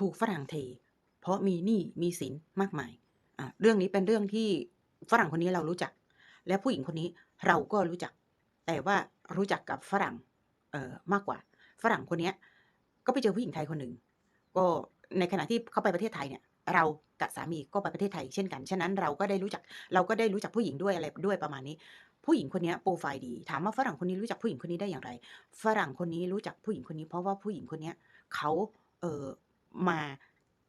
ถูกฝรั่งเท เพราะมีหนี้มีสินมากมายอะเรื่องนี้เป็นเรื่องที่ฝรั่งคนนี้เรารู้จัก และผู้หญิงคนนี้เราก็รู้จัก แต่ว่ารู้จักกับฝรั่งเอ่อมากกว่า ฝรั่งคนนี้ก็ไปเจอผู้หญิงไทยคนหนึ่งก็ในขณะที่เขาไปประเทศไทยเนี่ย เรากับสามีก็ไปประเทศไทยเช่นกันฉะนั้นเราก็ได้รู้จัก เราก็ได้รู้จักผู้หญิงด้วยอะไรด้วยประมาณนี้ ผู้หญิงคนนี้โปรไฟล์ดี ถามว่าฝรั่งคนนี้รู้จักผู้หญิงคนนี้ได้อย่างไร ฝรั่งคนนี้รู้จักผู้หญิงคนนี้ เพราะว่าผู้หญิงคนนี้เขาเออ มา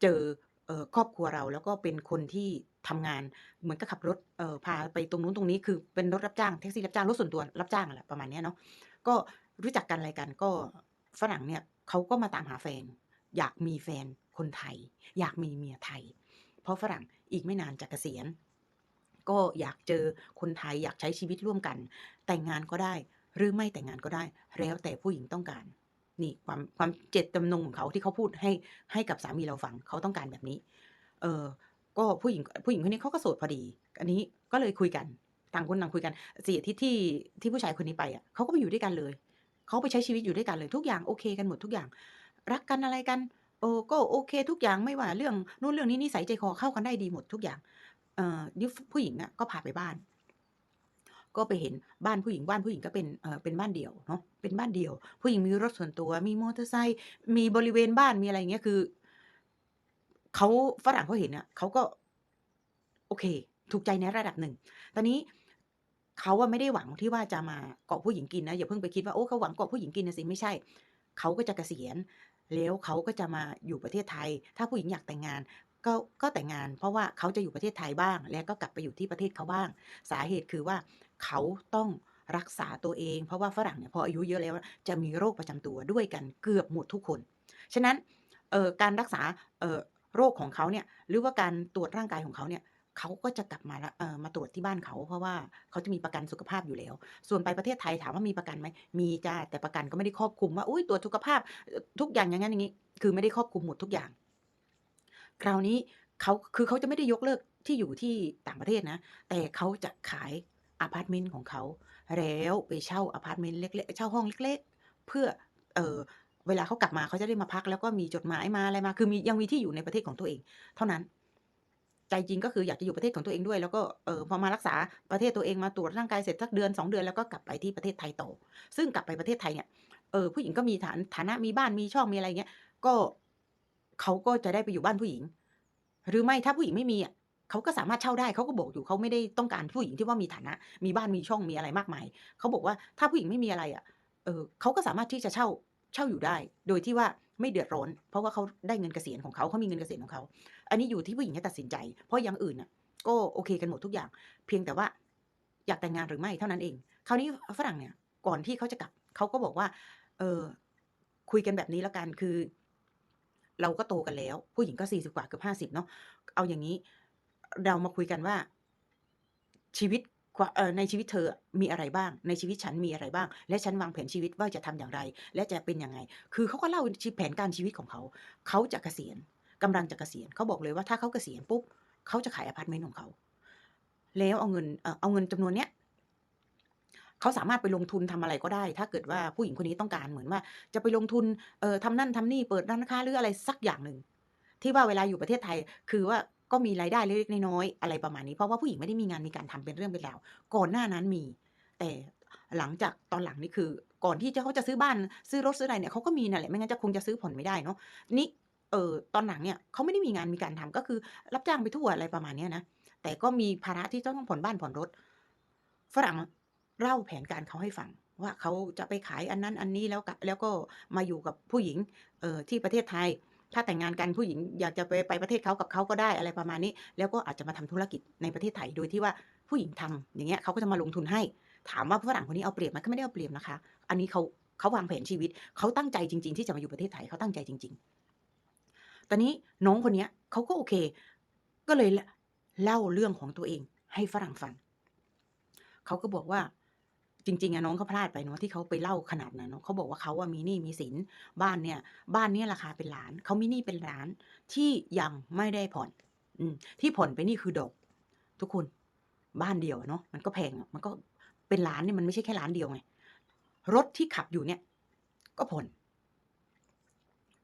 เจอครอบครัวเราแล้วก็เป็นคนที่ทำงานเหมือนกับขับรถเออพาไปตรงนู้นตรงนี้คือเป็นรถรับจ้างแท็กซี่รับจ้างรถส่วนตัวรับจ้างอะแหละประมาณนี้เนาะก็รู้จักกันอะไรกันก็ฝรั่งเนี่ยเขาก็มาตามหาแฟน อยากมีแฟนคนไทย อยากมีเมียไทย เพราะฝรั่งอีกไม่นานจะเกษียณ ก็อยากเจอคนไทยอยากใช้ชีวิตร่วมกัน แต่งงานก็ได้ หรือไม่แต่งงานก็ได้ แล้วแต่ผู้หญิงต้องการ นี่ความความเจตจำนงของเขาที่เขาพูดให้ให้กับสามีเราฟังเขาต้องการแบบนี้ เออก็ผู้หญิงผู้หญิงคนนี้เขาก็โสดพอดี อันนี้ก็เลยคุยกันต่างคนต่างคุยกันสี่อาทิตย์ที่ที่ผู้ชายคนนี้ไปอะเขาก็ไปอยู่ด้วยกันเลยเขาไปใช้ชีวิตอยู่ด้วยกันเลยทุกอย่างโอเคกันหมดทุกอย่าง รักกันอะไรกันโอ้ก็โอเค ทุกอย่างไม่ว่าเรื่องนู้นเรื่องนี้นิสัยใจคอเข้ากันได้ดีหมดทุกอย่างเอ่อผู้หญิงอะก็พาไปบ้าน ก็ไปเห็นบ้านผู้หญิงบ้านผู้หญิงก็เป็นเอ่อเป็นบ้านเดี่ยวเนาะเป็นบ้านเดี่ยว ผู้หญิงมีรถส่วนตัวมีมอเตอร์ไซค์มีบริเวณบ้านมีอะไรอย่างเงี้ยคือเขาฝรั่งเขาเห็นอะเขาก็ โอเค ถูกใจในระดับหนึ่ง ตอนนี้เขาอะไม่ได้หวังที่ว่าจะมาเกาะผู้หญิงกินนะอย่าเพิ่งไปคิดว่าโอ้เขาหวังเกาะผู้หญิงกินนะสิไม่ใช่เขาก็จะเกษียณแล้วเขาก็จะมาอยู่ประเทศไทย ถ้าผู้หญิงอยากแต่งงานก็ก็แต่งงาน เพราะว่าเขาจะอยู่ประเทศไทยบ้าง แล้วก็กลับไปอยู่ที่ประเทศเขาบ้าง สาเหตุคือว่า เขาต้องรักษาตัวเอง เพราะว่าฝรั่งเนี่ยพออายุเยอะแล้วจะมีโรคประจำตัวด้วยกันเกือบหมดทุกคน ฉะนั้นการรักษาโรคของเขาเนี่ยหรือว่าการตรวจร่างกายของเขาเนี่ยเขาก็จะกลับมาละเออมาตรวจที่บ้านเขา เพราะว่าเขาจะมีประกันสุขภาพอยู่แล้ว ส่วนไปประเทศไทยถามว่ามีประกันไหมมีจ้าแต่ประกันก็ไม่ได้ครอบคลุมว่าอุ้ยตรวจสุขภาพทุกอย่างอย่างนั้นอย่างนี้ คือไม่ได้ครอบคลุมหมดทุกอย่าง คราวนี้เขาคือเขาจะไม่ได้ยกเลิกที่อยู่ที่ต่างประเทศนะ แต่เขาจะขาย อพาร์ตเมนต์ของเขา แล้วไปเช่าอพาร์ตเมนต์เล็กๆเช่าห้องเล็ก ๆ เพื่อเอ่อเวลาเขากลับมาเขาจะได้มาพัก แล้วก็มีจดหมายมาอะไรมา คือมียังมีที่อยู่ในประเทศของตัวเอง เท่านั้นใจจริงก็คืออยากจะอยู่ประเทศของตัวเองด้วย แล้วก็เอ่อพอมารักษาประเทศตัวเองมาตรวจร่างกายเสร็จสักเดือน 2 เดือนแล้วก็กลับไปที่ประเทศไทยต่อซึ่งกลับไปประเทศไทยเนี่ยเอ่อผู้หญิงก็มีฐานฐานะมีบ้านมีช่องมีอะไรอย่างเงี้ยก็เขาก็จะได้ไปอยู่บ้านผู้หญิง หรือไม่ถ้าผู้หญิงไม่มีอะ เขาก็สามารถเช่าได้เขาก็บอกอยู่เขาไม่ได้ต้องการผู้หญิงที่ว่ามีฐานะ มีบ้านมีช่องมีอะไรมากมายเขาบอกว่าถ้าผู้หญิงไม่มีอะไรอะเออเขาก็สามารถที่จะเช่าเช่าอยู่ได้ โดยที่ว่าไม่เดือดร้อน เพราะว่าเขาได้เงินเกษียณของเขาเขามีเงินเกษียณของเขาอันนี้อยู่ที่ผู้หญิงจะตัดสินใจ เพราะอย่างอื่นน่ะ ก็โอเคกันหมดทุกอย่าง เพียงแต่ว่าอยากแต่งงานหรือไม่เท่านั้นเอง คราวนี้ฝรั่งเนี่ยก่อนที่เขาจะกลับเขาก็บอกว่า เออคุยกันแบบนี้แล้วกันคือ เราก็โตกันแล้ว ผู้หญิงก็สี่สิบกว่าเกือบห้าสิบเนาะเอาอย่างนี้ เรามาคุยกันว่า ชีวิตในชีวิตเธอมีอะไรบ้าง ในชีวิตฉันมีอะไรบ้าง และฉันวางแผนชีวิตว่าจะทำอย่างไร และจะเป็นยังไง คือเขาก็เล่าแผนการชีวิตของเขา เขาจะเกษียณกำลังจะเกษียณเขาบอกเลยว่าถ้าเขาเกษียณปุ๊บเขาจะขายอพาร์ตเมนต์ของเขา แล้วเอาเงินเอาเงินจำนวนเนี้ยเขาสามารถไปลงทุนทำอะไรก็ได้ ถ้าเกิดว่าผู้หญิงคนนี้ต้องการเหมือนว่า จะไปลงทุนเอ่อทำนั่นทำนี่เปิดร้านค้าหรืออะไรสักอย่างหนึ่งที่ว่าเวลาอยู่ประเทศไทย คือว่า ก็มีรายได้เล็กๆน้อยๆอะไรประมาณนี้ เพราะว่าผู้หญิงไม่ได้มีงานมีการทำเป็นเรื่องเป็นราวก่อนหน้านั้นมี แต่หลังจากตอนหลังนี่คือ ก่อนที่จะเขาจะซื้อบ้านซื้อรถซื้ออะไรเนี่ยเขาก็มีนั่นแหละไม่งั้นจะคงจะซื้อผ่อนไม่ได้เนาะนี่เออตอนหลังเนี่ยเขาไม่ได้มีงานมีการทำก็คือ รับจ้างไปทั่วอะไรประมาณนี้นะแต่ก็มีภาระที่ต้องผ่อนบ้านผ่อนรถ ฝรั่งเล่าแผนการเขาให้ฟังว่าเขาจะไปขายอันนั้นอันนี้แล้วกแล้วก็มาอยู่กับผู้หญิงเอ่อที่ประเทศไทย ถ้าแต่งงานกันผู้หญิงอยากจะไปไปประเทศเขากับเขาก็ได้อะไรประมาณนี้ แล้วก็อาจจะมาทำธุรกิจในประเทศไทยโดยที่ว่าผู้หญิงทำอย่างเงี้ยเขาก็จะมาลงทุนให้ ถามว่าฝรั่งคนนี้เอาเปรียบไหมก็ไม่ได้เอาเปรียบนะคะ อันนี้เขาเขาวางแผนชีวิตเขาตั้งใจจริง ๆ ที่จะมาอยู่ประเทศไทยเขาตั้งใจจริง ๆ ตอนนี้น้องคนเนี้ยเขาก็โอเค ก็เลยเล่าเรื่องของตัวเองให้ฝรั่งฟังเขาก็บอกว่า จริงๆอะน้องเขาพลาดไปเนาะที่เขาไปเล่าขนาดนั้นเนาะเขาบอกว่าเขาอะมีหนี้มีสินบ้านเนี่ย บ้านเนี้ยราคาเป็นล้านเขามีหนี้เป็นล้านที่ยังไม่ได้ผ่อน อืมที่ผ่อนไปนี่คือดอก ทุกคนบ้านเดียวเนาะมันก็แพงอะมันก็เป็นล้านเนี่ยมันไม่ใช่แค่ล้านเดียวไงรถที่ขับอยู่เนี่ย ก็ผ่อน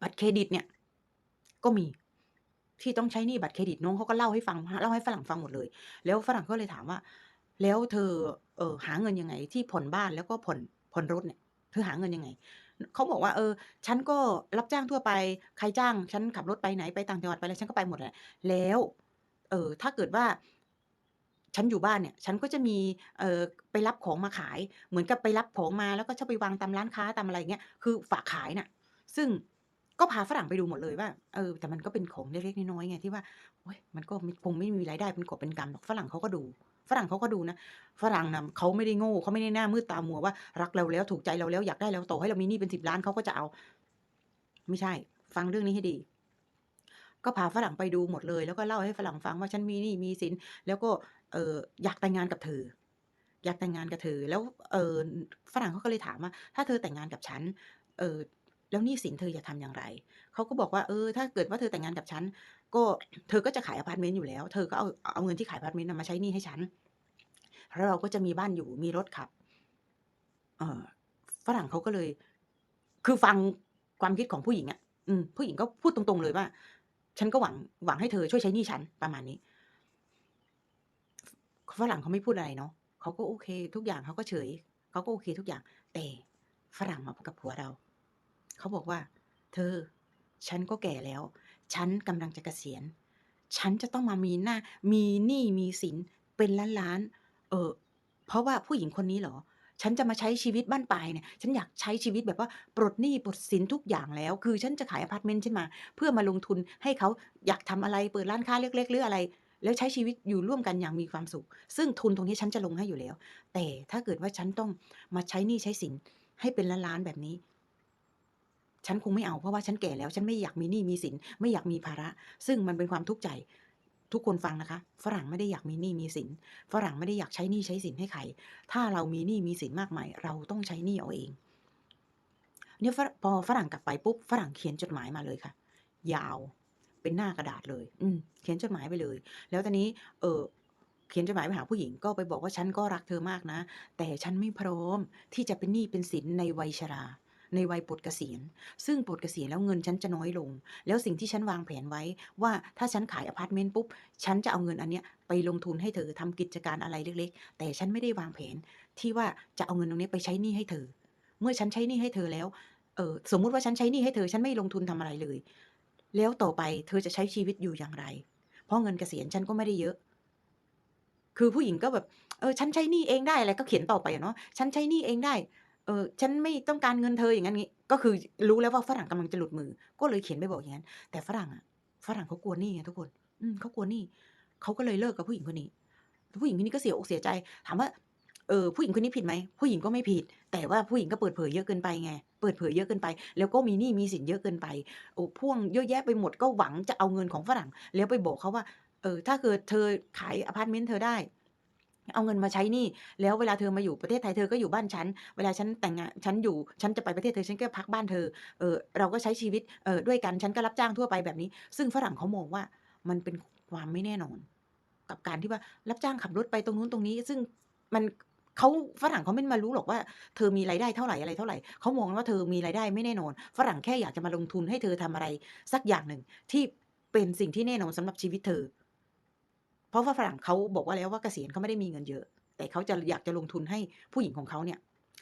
บัตรเครดิตเนี่ย ก็มีที่ต้องใช้หนี้บัตรเครดิตน้องเขาก็เล่าให้ฟังเล่าให้ฝรั่งฟังหมดเลย แล้วฝรั่งก็เลยถามว่า" แล้วเธอเออหาเงินยังไง?ที่ผ่อนบ้านแล้วก็ผ่อนผ่อนรถเนี่ย เธอหาเงินยังไง?"เขาบอกว่า"เออ ฉันก็รับจ้างทั่วไป ใครจ้าง ฉันขับรถไปไหนไปต่างจังหวัดไปอะไรฉันก็ไปหมดแหละ แล้ว เออถ้าเกิดว่า ฉันอยู่บ้านเนี่ย ฉันก็จะมี เอ่อไปรับของมาขาย เหมือนกับไปรับของมาแล้วก็ชอบไปวางตามร้านค้าตามอะไรเงี้ย คือฝากขายน่ะ"ซึ่ง ก็พาฝรั่งไปดูหมดเลยว่าเออแต่มันก็เป็นของเล็กๆน้อยๆไงที่ว่าโอ๊ยมันก็คงไม่มีรายได้เป็นกบเป็นกำหรอกฝรั่งเขาก็ดู ฝรั่งเขาก็ดูนะ ฝรั่งนะเขาไม่ได้โง่เขาไม่ได้หน้ามืดตามัวว่ารักเราแล้วถูกใจเราแล้วอยากได้เราต่อให้เรามีหนี้เป็น10ล้านเขาก็จะเอา ไม่ใช่ ฟังเรื่องนี้ให้ดี ก็พาฝรั่งไปดูหมดเลย แล้วก็เล่าให้ฝรั่งฟังว่า"ฉันมีหนี้มีสินแล้วก็เอออยากแต่งงานกับเธออยากแต่งงานกับเธอ"แล้วเออฝรั่งเขาก็เลยถามว่า"ถ้าเธอแต่งงานกับฉัน เออ แล้วนี้สินเธอจะทำอย่างไร?"เขาก็บอกว่า"เออ ถ้าเกิดว่าเธอแต่งงานกับฉัน ก็เธอก็จะขายอพาร์ตเมนต์อยู่แล้ว เธอก็เอาเอาเงินที่ขายอพาร์ตเมนต์มาใช้หนี้ให้ฉัน แล้วเราก็จะมีบ้านอยู่ มีรถขับ"เออฝรั่งเขาก็เลย คือฟังความคิดของผู้หญิงอะอืม ผู้หญิงก็พูดตรงๆเลยว่า"ฉันก็หวังหวังให้เธอช่วยใช้หนี้ฉัน"ประมาณนี้ ฝรั่งเขาไม่พูดอะไรเนาะเขาก็โอเค ทุกอย่างเขาก็เฉย เขาก็โอเคทุกอย่าง แต่ฝรั่งมากับผัวเรา เขาบอกว่า"เธอ ฉันก็แก่แล้ว ฉันกำลังจะเกษียณ ฉันจะต้องมามีหน้า มีหนี้มีสินเป็นล้านๆเออเพราะว่าผู้หญิงคนนี้เหรอ ฉันจะมาใช้ชีวิตบั้นปลายเนี่ย ฉันอยากใช้ชีวิตแบบว่าปลดหนี้ปลดสินทุกอย่างแล้ว คือฉันจะขายอพาร์ตเมนต์ฉันมา เพื่อมาลงทุนให้เขาอยากทำอะไรเปิดร้านค้าเล็ก ๆ หรืออะไร แล้วใช้ชีวิตอยู่ร่วมกันอย่างมีความสุข ซึ่งทุนตรงนี้ฉันจะลงให้อยู่แล้ว แต่ถ้าเกิดว่าฉันต้องมาใช้หนี้ใช้สินให้เป็นล้านๆแบบนี้ ฉันคงไม่เอาเพราะว่าฉันแก่แล้ว ฉันไม่อยากมีหนี้มีสิน ไม่อยากมีภาระ ซึ่งมันเป็นความทุกข์ใจ"ทุกคนฟังนะคะ ฝรั่งไม่ได้อยากมีหนี้มีสิน ฝรั่งไม่ได้อยากใช้หนี้ใช้สินให้ใคร ถ้าเรามีหนี้มีสินมากมาย เราต้องใช้หนี้เอาเอง เนี่ยพอฝรั่งกลับไปปุ๊บ ฝรั่งเขียนจดหมายมาเลยค่ะ ยาว เป็นหน้ากระดาษเลย อืมเขียนจดหมายไปเลย แล้วทีนี้ เออเขียนจดหมายไปหาผู้หญิงก็ไปบอกว่า"ฉันก็รักเธอมากนะ แต่ฉันไม่พร้อมที่จะเป็นหนี้เป็นสินในวัยชรา ในวัยปลดเกษียณ ซึ่งปลดเกษียณแล้วเงินฉันจะน้อยลง แล้วสิ่งที่ฉันวางแผนไว้ว่าถ้าฉันขายอพาร์ตเมนต์ปุ๊บ ฉันจะเอาเงินอันเนี้ยไปลงทุนให้เธอทำกิจการอะไรเล็ก ๆ แต่ฉันไม่ได้วางแผนที่ว่าจะเอาเงินตรงนี้ไปใช้หนี้ให้เธอ เมื่อฉันใช้หนี้ให้เธอแล้วเออสมมุติว่าฉันใช้หนี้ให้เธอฉันไม่ลงทุนทำอะไรเลย แล้วต่อไปเธอจะใช้ชีวิตอยู่อย่างไร?เพราะเงินเกษียณฉันก็ไม่ได้เยอะ"คือผู้หญิงก็แบบ"เออฉันใช้หนี้เองได้"อะไรก็เขียนต่อไปเนาะ"ฉันใช้หนี้เองได้ เออฉันไม่ต้องการเงินเธอ"อย่างงั้นงี้ ก็คือรู้แล้วว่าฝรั่งกำลังจะหลุดมือ ก็เลยเขียนไปบอกอย่างงั้น แต่ฝรั่งอะ ฝรั่งเขากลัวหนี้ไงทุกคน อืมเขากลัวหนี้เขาก็เลยเลิกกับผู้หญิงคนนี้ ผู้หญิงคนนี้ก็เสียอกเสียใจ ถามว่า เออผู้หญิงคนนี้ผิดไหม?ผู้หญิงก็ไม่ผิด แต่ว่าผู้หญิงก็เปิดเผยเยอะเกินไปไง เปิดเผยเยอะเกินไป แล้วก็มีหนี้มีสินเยอะเกินไป โอ้พ่วงเยอะแยะไปหมดก็หวังจะเอาเงินของฝรั่ง แล้วไปบอกเขาว่า"เออ ถ้าเกิดเธอขายอพาร์ตเมนต์เธอได้ เอาเงินมาใช้นี้แล้วเวลาเธอมาอยู่ประเทศไทยเธอก็อยู่บ้านฉัน เวลาฉันแต่งงานฉันอยู่ ฉันจะไปประเทศเธอฉันก็พักบ้านเธอ เออเราก็ใช้ชีวิต เออด้วยกัน ฉันก็รับจ้างทั่วไป"แบบนี้ ซึ่งฝรั่งเขามองว่ามันเป็นความไม่แน่นอน กับการที่ว่ารับจ้างขับรถไปตรงนู้นตรงนี้ ซึ่งมันเขาฝรั่งเขาไม่มารู้หรอกว่าเธอมีรายได้เท่าไหร่อะไรเท่าไหร่เขามองว่าเธอมีรายได้ไม่แน่นอน ฝรั่งแค่อยากจะมาลงทุนให้เธอทำอะไร สักอย่างหนึ่งที่เป็นสิ่งที่แน่นอนสำหรับชีวิตเธอ ราะว่าฝรั่งเขาบอกว่าแล้วว่าเกษียณเขาไม่ได้มีเงินเยอะ แต่เขาจะอยากจะลงทุนให้ผู้หญิงของเขาเนี่ย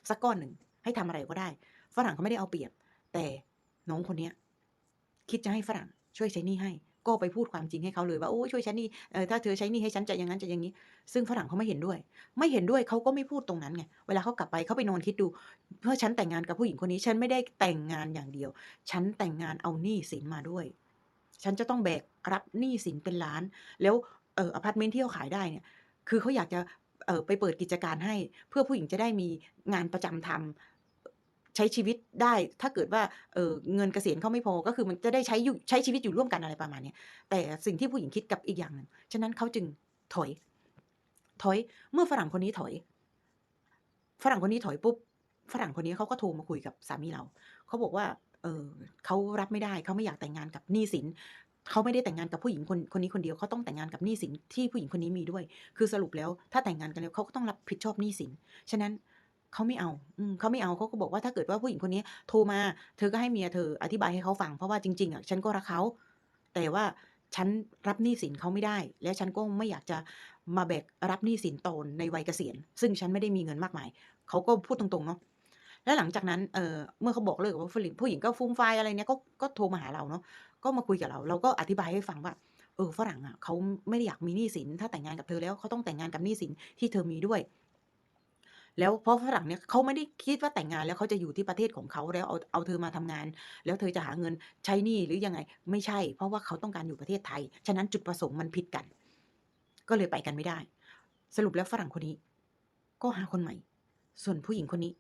สักก้อนหนึ่งให้ทำอะไรก็ได้ ฝรั่งเขาไม่ได้เอาเปรียบ แต่น้องคนเนี้ยคิดจะให้ฝรั่งช่วยใช้หนี้ให้ ก็ไปพูดความจริงให้เขาเลยว่า"โอ้ช่วยใช้หนี้เอ่อถ้าเธอใช้หนี้ให้ฉันจะอย่างงั้นจะอย่างงี้"ซึ่งฝรั่งเขาไม่เห็นด้วย ไม่เห็นด้วยเขาก็ไม่พูดตรงนั้นไงเวลาเขากลับไปเขาไปนอนคิดดูเมื่อฉันแต่งงานกับผู้หญิงคนนี้ ฉันไม่ได้แต่งงานอย่างเดียว ฉันแต่งงานเอาหนี้สินมาด้วย ฉันจะต้องแบกรับหนี้สินเป็นล้าน แล้ว เอออพาร์ตเมนต์ที่เขาขายได้เนี่ย คือเขาอยากจะเออไปเปิดกิจการให้ เพื่อผู้หญิงจะได้มีงานประจำทำใช้ชีวิตได้ถ้าเกิดว่าเออเงินเกษียณเขาไม่พอก็คือมันจะได้ใช้อยู่ใช้ชีวิตอยู่ร่วมกันอะไรประมาณนี้แต่สิ่งที่ผู้หญิงคิดกับอีกอย่างหนึ่งฉะนั้นเขาจึงถอย ถอยเมื่อฝรั่งคนนี้ถอย ฝรั่งคนนี้ถอยปุ๊บฝรั่งคนนี้เขาก็โทรมาคุยกับสามีเราเขาบอกว่า เออเขารับไม่ได้เขาไม่อยากแต่งงานกับหนี้สิน เขาไม่ได้แต่งงานกับผู้หญิงคนคนนี้คนเดียวเขาต้องแต่งงานกับหนี้สินที่ผู้หญิงคนนี้มีด้วย คือสรุปแล้วถ้าแต่งงานกันแล้วเขาก็ต้องรับผิดชอบหนี้สิน ฉะนั้นเขาไม่เอาอเขาไม่เอาเขาก็บอกว่า"ถ้าเกิดว่าผู้หญิงคนนี้โทรมาเธอก็ให้เมียเธออธิบายให้เขาฟังเพราะว่าจริงๆอะฉันก็รักเขา"แต่ว่าฉันรับหนี้สินเขาไม่ได้ แล้วฉันก็ไม่อยากจะมาแบกรับหนี้สินตนในวัยเกษียณ ซึ่งฉันไม่ได้มีเงินมากมายเขาก็พูดตรงๆเนาะแล้วหลังจากนั้นเออเมื่อเขาบอกเลิกกับผู้หญิงผู้หญิงก็ฟูมฟอะไรเนี่ยก็ก็โทรมาหาเราเนาะ ก็มาคุยกับเรา เราก็อธิบายให้ฟังว่า เออฝรั่งอะเขาไม่ได้อยากมีหนี้สิน ถ้าแต่งงานกับเธอแล้วเขาต้องแต่งงานกับหนี้สินที่เธอมีด้วย แล้วเพราะฝรั่งเนี่ยเขาไม่ได้คิดว่าแต่งงานแล้วเขาจะอยู่ที่ประเทศของเขาแล้วเอาเอาเธอมาทำงาน แล้วเธอจะหาเงินใช้หนี้หรือยังไง ไม่ใช่ เพราะว่าเขาต้องการอยู่ประเทศไทย ฉะนั้นจุดประสงค์มันผิดกัน ก็เลยไปกันไม่ได้ สรุปแล้วฝรั่งคนนี้ ก็หาคนใหม่ ส่วนผู้หญิงคนนี้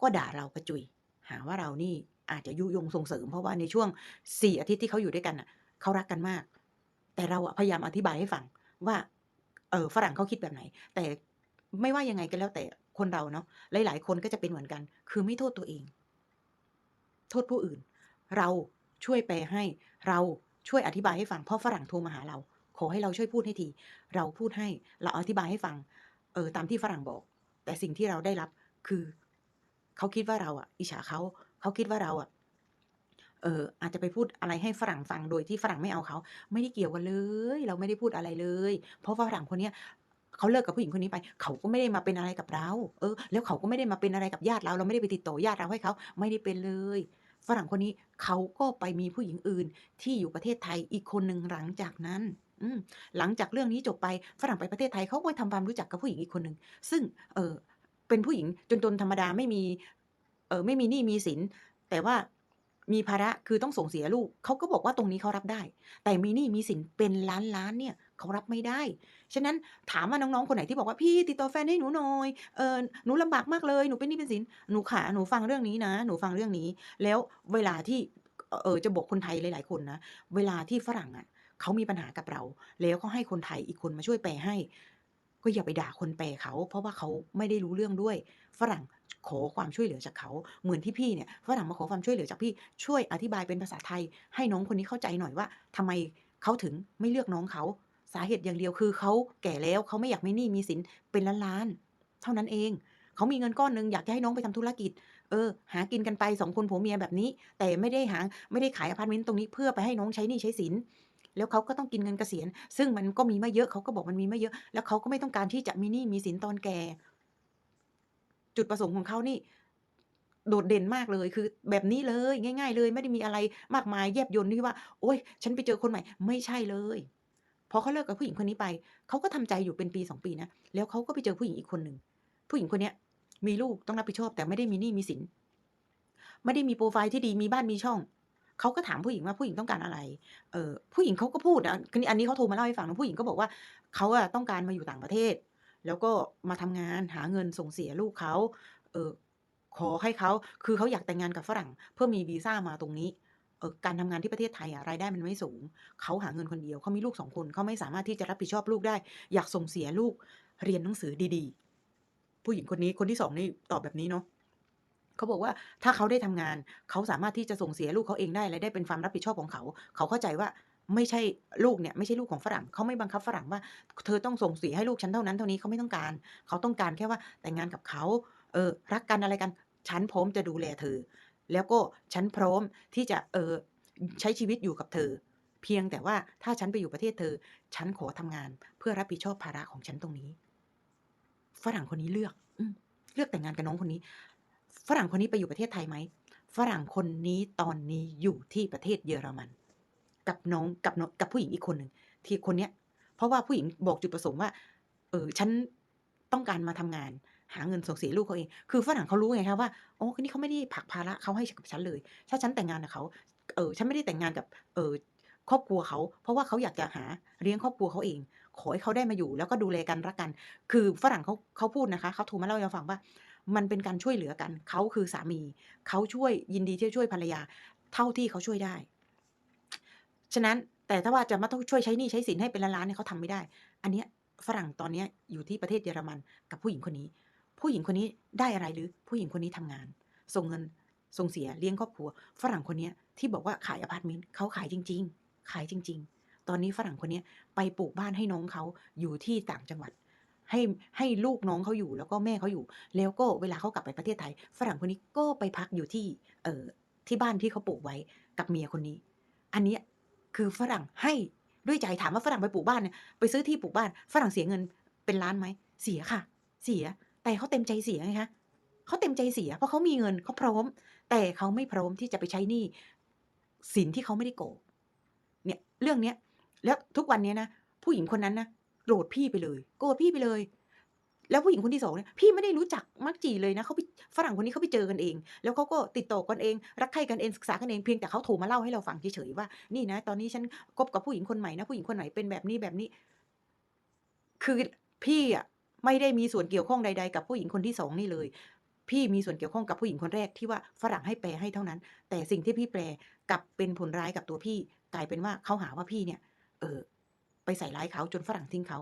ก็ด่าเรากระจุย หาว่าเรานี่ อาจจะยุยงส่งเสริม เพราะว่าในช่วง4อาทิตย์ที่เขาอยู่ด้วยกันน่ะเขารักกันมาก แต่เราพยายามอธิบายให้ฟังว่า เออฝรั่งเขาคิดแบบไหน แต่ไม่ว่ายังไงก็แล้วแต่คนเราเนาะหลาย ๆ คนก็จะเป็นเหมือนกัน คือไม่โทษตัวเอง โทษผู้อื่น เราช่วยแปลให้เราช่วยอธิบายให้ฟังเพราะฝรั่งโทรมาหาเรา ขอให้เราช่วยพูดให้ที เราพูดให้เราอธิบายให้ฟัง เออตามที่ฝรั่งบอก แต่สิ่งที่เราได้รับคือ เขาคิดว่าเราอะอิจฉาเขา เขาคิดว่าเราอะเอออาจจะไปพูดอะไรให้ฝรั่งฟังโดยที่ฝรั่งไม่เอาเขา ไม่ได้เกี่ยวกันเลย เราไม่ได้พูดอะไรเลย เพราะฝรั่งคนเนี้ยเขาเลิกกับผู้หญิงคนนี้ไป เขาก็ไม่ได้มาเป็นอะไรกับเรา เออ แล้วเขาก็ไม่ได้มาเป็นอะไรกับญาติเรา เราไม่ได้ไปติดต่อญาติเราให้เขา ไม่ได้เป็นเลย ฝรั่งคนนี้เขาก็ไปมีผู้หญิงอื่น ที่อยู่ประเทศไทยอีกคนหนึ่งหลังจากนั้นอืหลังจากเรื่องนี้จบไปฝรั่งไปประเทศไทยเขาก็ไปทำความรู้จักกับผู้หญิงอีกคนหนึ่งซึ่งเออเป็นผู้หญิงจนๆธรรมดาไม่มี เออไม่มีหนี้มีสิน แต่ว่ามีภาระคือต้องส่งเสียลูกเขาก็บอกว่าตรงนี้เขารับได้ แต่มีหนี้มีสินเป็นล้านๆเนี่ยเขารับไม่ได้ ฉะนั้นถามว่าน้องๆคนไหนที่บอกว่า"พี่ติดต่อแฟนให้หนูหน่อยเออหนูลำบากมากเลยหนูเป็นหนี้เป็นสิน"หนูขาหนูฟังเรื่องนี้นะ หนูฟังเรื่องนี้ แล้วเวลาที่เออจะบอกคนไทยหลายๆคนนะเวลาที่ฝรั่งอะเขามีปัญหากับเรา แล้วเขาให้คนไทยอีกคนมาช่วยแปลให้ ก็อย่าไปด่าคนแปลเขา เพราะว่าเขาไม่ได้รู้เรื่องด้วย ฝรั่งขอความช่วยเหลือจากเขา เหมือนที่พี่เนี่ยฝรั่งมาขอความช่วยเหลือจากพี่ช่วยอธิบายเป็นภาษาไทย ให้น้องคนนี้เข้าใจหน่อยว่าทำไมเขาถึงไม่เลือกน้องเขาสาเหตุอย่างเดียวคือเขาแก่แล้วเขาไม่อยากไมีหนี้มีสินเป็นล้านๆเท่านั้นเองเขามีเงินก้อนหนึ่งอยากจะให้น้องไปทำธุรกิจ เออ หากินกันไป2คนผัวเมียแบบนี้ แต่ไม่ได้หาไม่ได้ขายอะพาร์ตเมนต์ตรงนี้เพื่อไปให้น้องใช้หนี้ใช้สิน แล้วเขาก็ต้องกินเงินเกษียณ ซึ่งมันก็มีไม่เยอะเขาก็บอกมันมีไม่เยอะ แล้วเขาก็ไม่ต้องการที่จะมีหนี้มีสินตอนแก่ จุดประสงค์ของเขานี่ โดดเด่นมากเลยคือ แบบนี้เลยง่าย ๆ เลยไม่ได้มีอะไรมากมายแยบยลที่ว่า โอ๊ย ฉันไปเจอคนใหม่ ไม่ใช่เลยพอเขาเลิกกับผู้หญิงคนนี้ไป เขาก็ทำใจอยู่เป็นปี2ปีนะแล้วเขาก็ไปเจอผู้หญิงอีกคนหนึ่งผู้หญิงคนเนี้ย มีลูกต้องรับผิดชอบแต่ไม่ได้มีหนี้มีสินไม่ได้มีโพรไฟล์ที่ดีมีบ้านมีช่อง เขาก็ถามผู้หญิงว่าผู้หญิงต้องการอะไร เออผู้หญิงเขาก็พูดนะคืออันนี้เขาโทรมาเล่าให้ฟังนะผู้หญิงก็บอกว่าเขาอะต้องการมาอยู่ต่างประเทศ แล้วก็มาทำงานหาเงินส่งเสียลูกเขาเออขอให้เขาคือเขาอยากแต่งงานกับฝรั่ง เพื่อมีวีซ่ามาตรงนี้เออการทำงานที่ประเทศไทยอะรายได้มันไม่สูง เขาหาเงินคนเดียวเขามีลูก2คนเขาไม่สามารถที่จะรับผิดชอบลูกได้ อยากส่งเสียลูกเรียนหนังสือดีๆ ผู้หญิงคนนี้คนที่2นี่ตอบแบบนี้เนาะ เขาบอกว่าถ้าเขาได้ทำงาน เขาสามารถที่จะส่งเสียลูกเขาเองได้และได้เป็นความรับผิดชอบของเขา เขาเข้าใจว่าไม่ใช่ลูกเนี่ยไม่ใช่ลูกของฝรั่งเขาไม่บังคับฝรั่งว่า เธอต้องส่งเสียให้ลูกฉันเท่านั้นเท่านี้เขาไม่ต้องการ เขาต้องการแค่ว่าแต่งงานกับเขาเออรักกันอะไรกันฉันพร้อมจะดูแลเธอ แล้วก็ฉันพร้อมที่จะเออใช้ชีวิตอยู่กับเธอ เพียงแต่ว่าถ้าฉันไปอยู่ประเทศเธอ ฉันขอทำงานเพื่อรับผิดชอบภาระของฉันตรงนี้ ฝรั่งคนนี้เลือก อืเลือกแต่งงานกับน้องคนนี้ ฝรั่งคนนี้ไปอยู่ประเทศไทยไหมฝรั่งคนนี้ตอนนี้อยู่ที่ประเทศเยอรมัน กับน้องกับน้องกับผู้หญิงอีกคนหนึ่งที่คนเนี้ย เพราะว่าผู้หญิงบอกจุดประสงค์ว่า เออฉันต้องการมาทำงาน หาเงินส่งเสียลูกเขาเอง คือฝรั่งเขารู้ไงคะว่าอ๋อคนนี้เขาไม่ได้ผักภาระเขาให้กับฉันเลย ถ้าฉันแต่งงานกับเขาเออฉันไม่ได้แต่งงานกับ เออครอบครัวเขา เพราะว่าเขาอยากจะหาเลี้ยงครอบครัวเขาเอง ขอให้เขาได้มาอยู่ แล้วก็ดูแลกันรักกัน คือฝรั่งเขาเขาพูดนะคะเขาโทรมาเล่าให้เราฟังว่า มันเป็นการช่วยเหลือกัน เขาคือสามี เขาช่วยยินดีที่จะช่วยภรรยา เท่าที่เขาช่วยได้ ฉะนั้นแต่ถ้าว่าจะมาต้องช่วยใช้หนี้ใช้สินให้เป็นล้านๆเนี่ยเขาทำไม่ได้ อันเนี้ยฝรั่งตอนนี้อยู่ที่ประเทศเยอรมันกับผู้หญิงคนนี้ ผู้หญิงคนนี้ได้อะไรหรือผู้หญิงคนนี้ทำงาน ส่งเงินส่งเสียเลี้ยงครอบครัว ฝรั่งคนนี้ที่บอกว่าขายอพาร์ตเมนต์เขาขายจริง ๆ ขายจริง ๆ ตอนนี้ฝรั่งคนนี้ไปปลูกบ้านให้น้องเขาอยู่ที่ต่างจังหวัด ให้ให้ลูกน้องเขาอยู่แล้วก็แม่เขาอยู่ แล้วก็เวลาเขากลับไปประเทศไทย ฝรั่งคนนี้ก็ไปพักอยู่ที่เอ่อที่บ้านที่เขาปลูกไว้กับเมียคนนี้ อันนี้คือฝรั่งให้ด้วยใจถามว่าฝรั่งไปปลูกบ้านเนี่ยไปซื้อที่ปลูกบ้านฝรั่งเสียเงินเป็นล้านไหมเสียค่ะ เสียแต่เขาเต็มใจเสียไงคะเขาเต็มใจเสีย เพราะเขามีเงินเขาพร้อม แต่เขาไม่พร้อมที่จะไปใช้หนี้สินที่เขาไม่ได้โกเนี่ยเรื่องเนี้ยแล้วทุกวันนี้นะผู้หญิงคนนั้นนะ โกรธพี่ไปเลย โกรธพี่ไปเลย แล้วผู้หญิงคนที่สองเนี่ยพี่ไม่ได้รู้จักมักจีเลยนะเขาไปฝรั่งคนนี้เขาไปเจอกันเอง แล้วเขาก็ติดต่อกันเอง รักใคร่กันเองศึกษากันเองเพียงแต่เขาโทรมาเล่าให้เราฟังเฉยๆว่า นี่นะ ตอนนี้ฉันคบกับผู้หญิงคนใหม่นะผู้หญิงคนไหนเป็นแบบนี้แบบนี้ คือพี่อะไม่ได้มีส่วนเกี่ยวข้องใด ๆ กับผู้หญิงคนที่สองนี่เลย พี่มีส่วนเกี่ยวข้องกับผู้หญิงคนแรกที่ว่าฝรั่งให้แปลให้เท่านั้น แต่สิ่งที่พี่แปลกลับเป็นผลร้ายกับตัวพี่ กลายเป็นว่าเขาหาว่าพี่เนี่ย เออ ไปใส่ร้ายเขาจนฝรั่งทิ้งเขา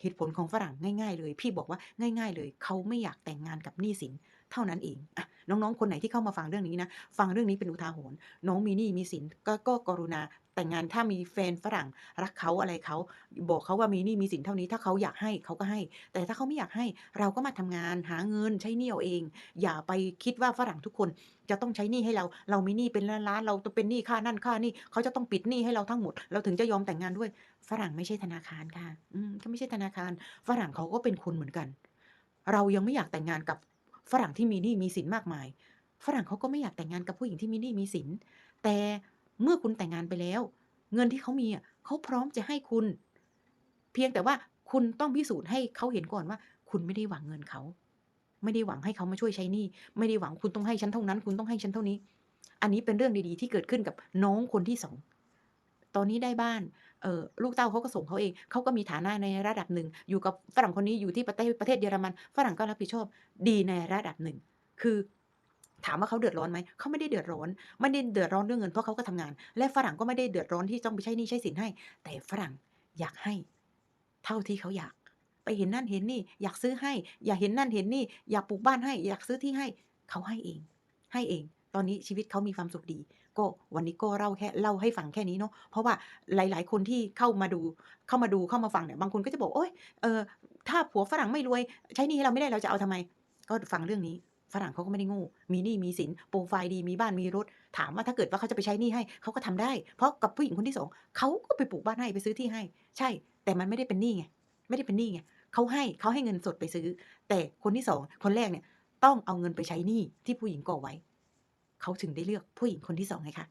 เหตุผลของฝรั่งง่าย ๆ เลย พี่บอกว่าง่าย ๆ เลย เขาไม่อยากแต่งงานกับหนี้สิน เท่านั้นเองอะน้องๆ คนไหนที่เข้ามาฟังเรื่องนี้นะ ฟังเรื่องนี้เป็นอุทาหรณ์น้องมีหนี้มีสินก็ก็กรุณา แต่งงานถ้ามีแฟนฝรั่งรักเขาอะไรเขาบอกเขาว่ามีนี้มีสินเท่านี้ ถ้าเขาอยากให้เขาก็ให้ แต่ถ้าเขาไม่อยากให้เราก็มาทำงานหาเงินใช้หนี้เอาเอง อย่าไปคิดว่าฝรั่งทุกคนจะต้องใช้หนี้ให้เรา เรามีหนี้เป็นล้านๆเราต้องเป็นหนี้ค่านั่นค่านี่เขาจะต้องปิดหนี้ให้เราทั้งหมด เราถึงจะยอมแต่งงานด้วย ฝรั่งไม่ใช่ธนาคารค่ะ อืมเขาไม่ใช่ธนาคาร ฝรั่งเขาก็เป็นคนเหมือนกัน เรายังไม่อยากแต่งงานกับฝรั่งที่มีหนี้มีสินมากมาย ฝรั่งเขาก็ไม่อยากแต่งงานกับผู้หญิงที่มีหนี้มีสิน แต่ เมื่อคุณแต่งงานไปแล้ว เงินที่เขามีเขาพร้อมจะให้คุณ เพียงแต่ว่าคุณต้องพิสูจน์ให้เขาเห็นก่อนว่า คุณไม่ได้หวังเงินเขา ไม่ได้หวังให้เขามาช่วยใช้หนี้ไม่ได้หวังคุณต้องให้ฉันเท่านั้น คุณต้องให้ฉันเท่านี้ อันนี้เป็นเรื่องดีๆ ที่เกิดขึ้นกับน้องคนที่สองตอนนี้ได้บ้านเออลูกเต้าเขาก็ส่งเขาเอง เขาก็มีฐานะในระดับหนึ่ง อยู่กับฝรั่งคนนี้อยู่ที่ประเทศประเทศเยอรมัน ฝรั่งก็รับผิดชอบดีในระดับหนึ่ง คือ ถามว่าเขาเดือดร้อนไหม เขาไม่ได้เดือดร้อน ไม่ได้เดือดร้อนเรื่องเงินเพราะเขาก็ทำงาน และฝรั่งก็ไม่ได้เดือดร้อนที่ต้องไปใช้หนี้ใช้สินให้ แต่ฝรั่งอยากให้ เท่าที่เขาอยาก ไปเห็นนั่นเห็นนี่ อยากซื้อให้ อยากเห็นนั่นเห็นนี่ อยากปลูกบ้านให้ อยากซื้อที่ให้ เขาให้เอง ให้เอง ตอนนี้ชีวิตเขามีความสุขดี ก็วันนี้ก็เล่าแค่เล่าให้ฟังแค่นี้เนาะ เพราะว่าหลาย ๆ คนที่เข้ามาดู เข้ามาดูเข้ามาฟังเนี่ย บางคนก็จะบอก โอ๊ย เออถ้าผัวฝรั่งไม่รวย ใช้หนี้ให้เราไม่ได้เราจะเอาทำไม ก็ฟังเรื่องนี้ ฝรั่งเขาก็ไม่ได้งูมีหนี้มีสินโปรไฟล์ดีมีบ้านมีรถ ถามว่าถ้าเกิดว่าเขาจะไปใช้หนี้ให้เขาก็ทำได้ เพราะกับผู้หญิงคนที่สองเขาก็ไปปลูกบ้านให้ไปซื้อที่ให้ ใช่ แต่มันไม่ได้เป็นหนี้ไงไม่ได้เป็นหนี้ไงเขาให้เขาให้เงินสดไปซื้อ แต่คนที่สองคนแรกเนี่ยต้องเอาเงินไปใช้หนี้ที่ผู้หญิงก่อไว้เขาถึงได้เลือกผู้หญิงคนที่สองไงคะ